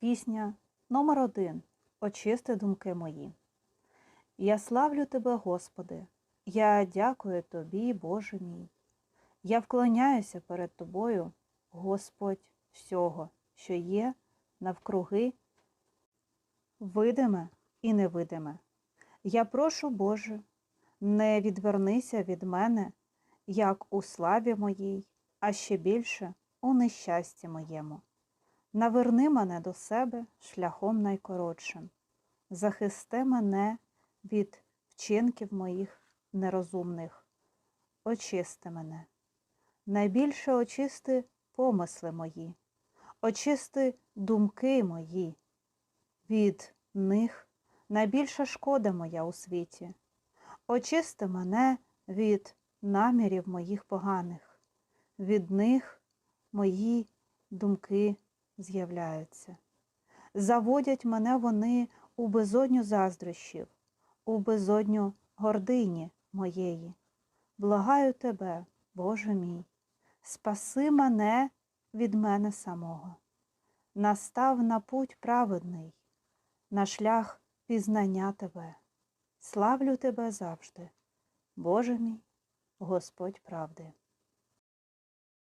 Пісня номер один Очисти думки мої. Я славлю Тебе, Господи, я дякую Тобі, Боже мій. Я вклоняюся перед Тобою, Господь, всього, що є навкруги, видиме і невидиме. Я прошу, Боже, не відвернися від мене, як у славі моїй, а ще більше у нещасті моєму. Наверни мене до себе шляхом найкоротшим. Захисти мене від вчинків моїх нерозумних. Очисти мене. Найбільше очисти помисли мої, очисти думки мої. Від них найбільша шкода моя у світі. Очисти мене від намірів моїх поганих, від них мої думки з'являються. Заводять мене вони у безодню заздрощів, у безодню гордині моєї. Благаю тебе, Боже мій, спаси мене від мене самого. Настав на путь праведний, на шлях пізнання тебе. Славлю тебе завжди, Боже мій, Господь правди.